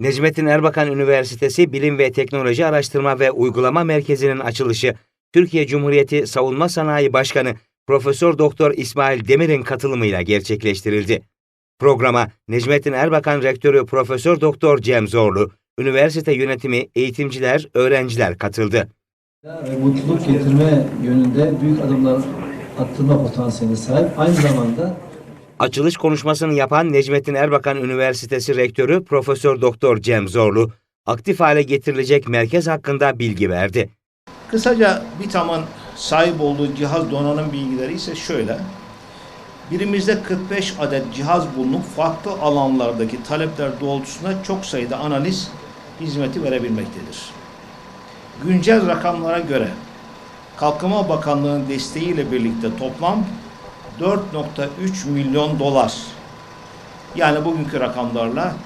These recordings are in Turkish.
Necmettin Erbakan Üniversitesi Bilim ve Teknoloji Araştırma ve Uygulama Merkezi'nin açılışı Türkiye Cumhuriyeti Savunma Sanayi Başkanı Profesör Doktor İsmail Demir'in katılımıyla gerçekleştirildi. Programa Necmettin Erbakan Rektörü Profesör Doktor Cem Zorlu, üniversite yönetimi, eğitimciler, öğrenciler katıldı. ve mutluluk getirme yönünde büyük adımlar attırma potansiyeline sahip. Aynı zamanda Açılış konuşmasını yapan Necmettin Erbakan Üniversitesi Rektörü Profesör Doktor Cem Zorlu, aktif hale getirilecek merkez hakkında bilgi verdi. Kısaca BİTAM'ın sahip olduğu cihaz donanım bilgileri ise şöyle. Birimizde 45 adet cihaz bulunup farklı alanlardaki talepler doğrultusunda çok sayıda analiz hizmeti verebilmektedir. Güncel rakamlara göre Kalkınma Bakanlığı'nın desteğiyle birlikte toplam 4.3 milyon dolar yani bugünkü rakamlarla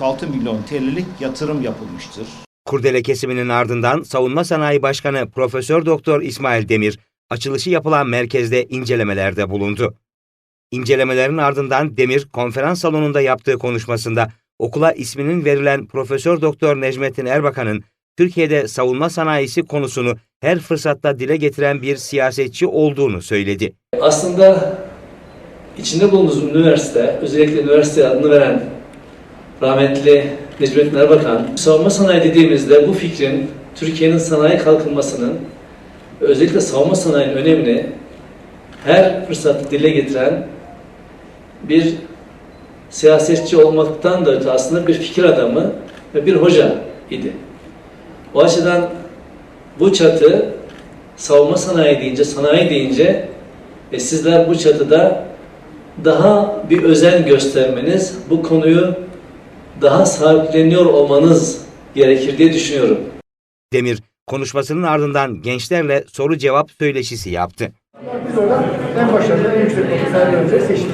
45-46 milyon TL'lik yatırım yapılmıştır. Kurdele kesiminin ardından Savunma Sanayi Başkanı Profesör Doktor İsmail Demir, açılışı yapılan merkezde incelemelerde bulundu. İncelemelerin ardından Demir, konferans salonunda yaptığı konuşmasında okula isminin verilen Profesör Doktor Necmettin Erbakan'ın Türkiye'de savunma sanayisi konusunu her fırsatta dile getiren bir siyasetçi olduğunu söyledi. Aslında içinde bulunduğumuz üniversite, özellikle üniversite adını veren rahmetli Necmettin Erbakan, savunma sanayi dediğimizde bu fikrin Türkiye'nin sanayi kalkınmasının, özellikle savunma sanayinin önemini her fırsatta dile getiren bir siyasetçi olmaktan da öte aslında bir fikir adamı ve bir hoca idi. O açıdan bu çatı savunma sanayi deyince, sanayi deyince e, sizler bu çatıda daha bir özen göstermeniz, bu konuyu daha sahipleniyor olmanız gerekir diye düşünüyorum. Demir, konuşmasının ardından gençlerle soru cevap söyleşisi yaptı. Biz oradan en başarılı, en yüksek notları seçtik.